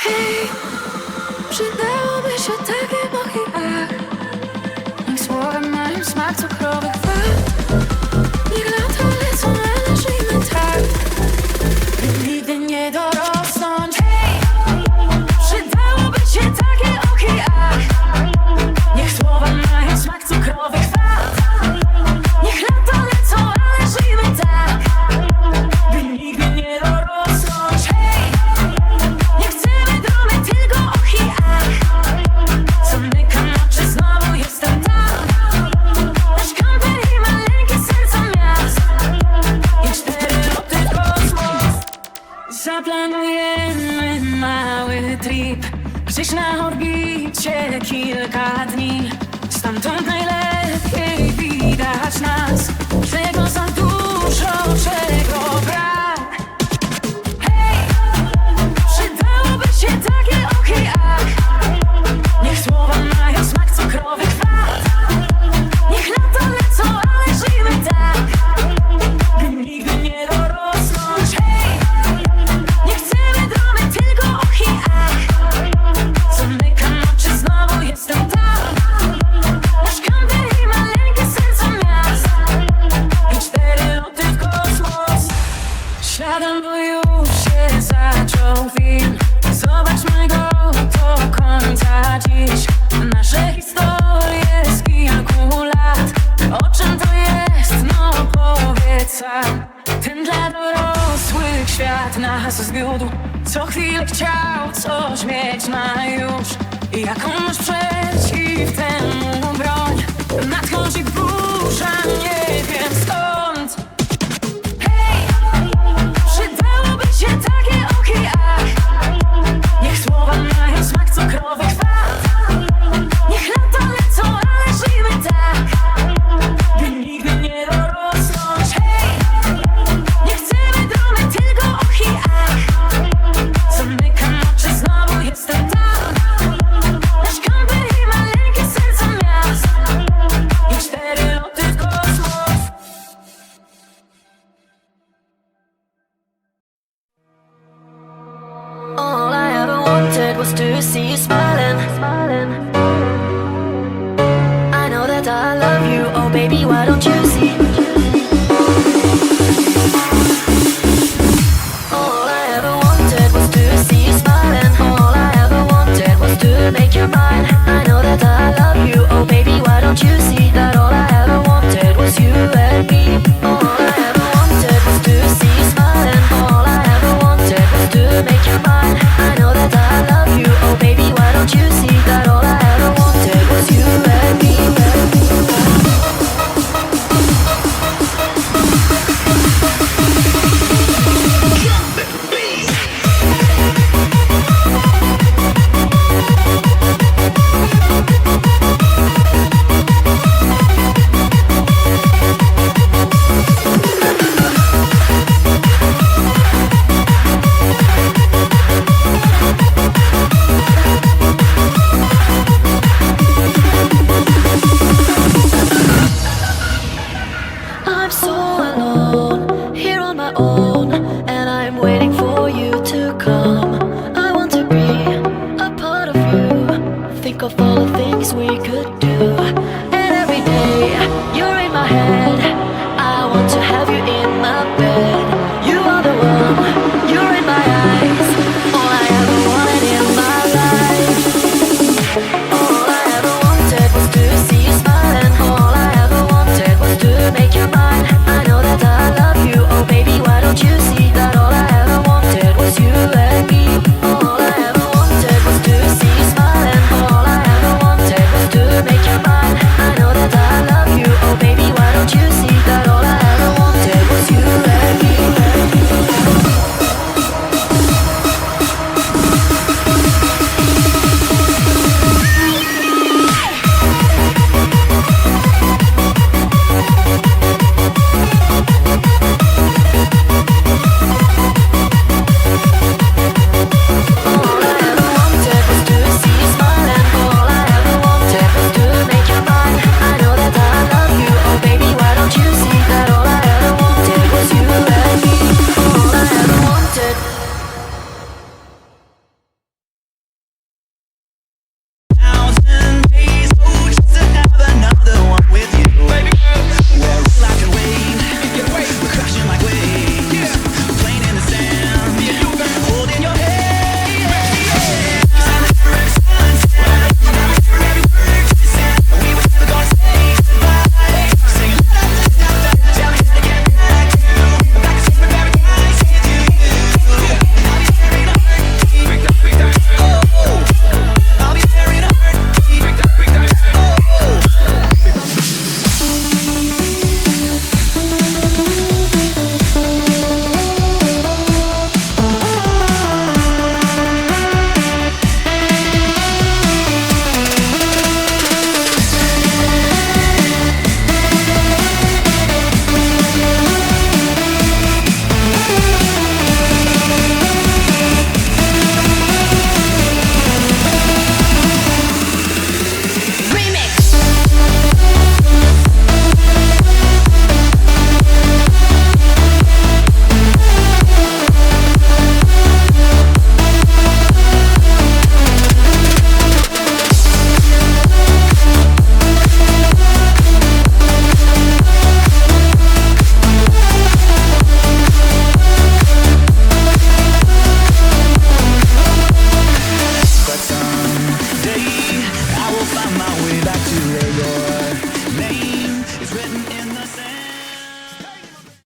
Hej, przydałoby się takie już się zaczął film Zobaczmy go do końca dziś. Nasze historie z kilku lat. O czym to jest? No powiedz sam Ten dla dorosłych świat nas zwiódł. Co chwilę chciał coś mieć na już Jakąś przeciw temu broń. Nadchodzi burza wanted was to see you smiling. I know that I love you, oh baby, why don't you?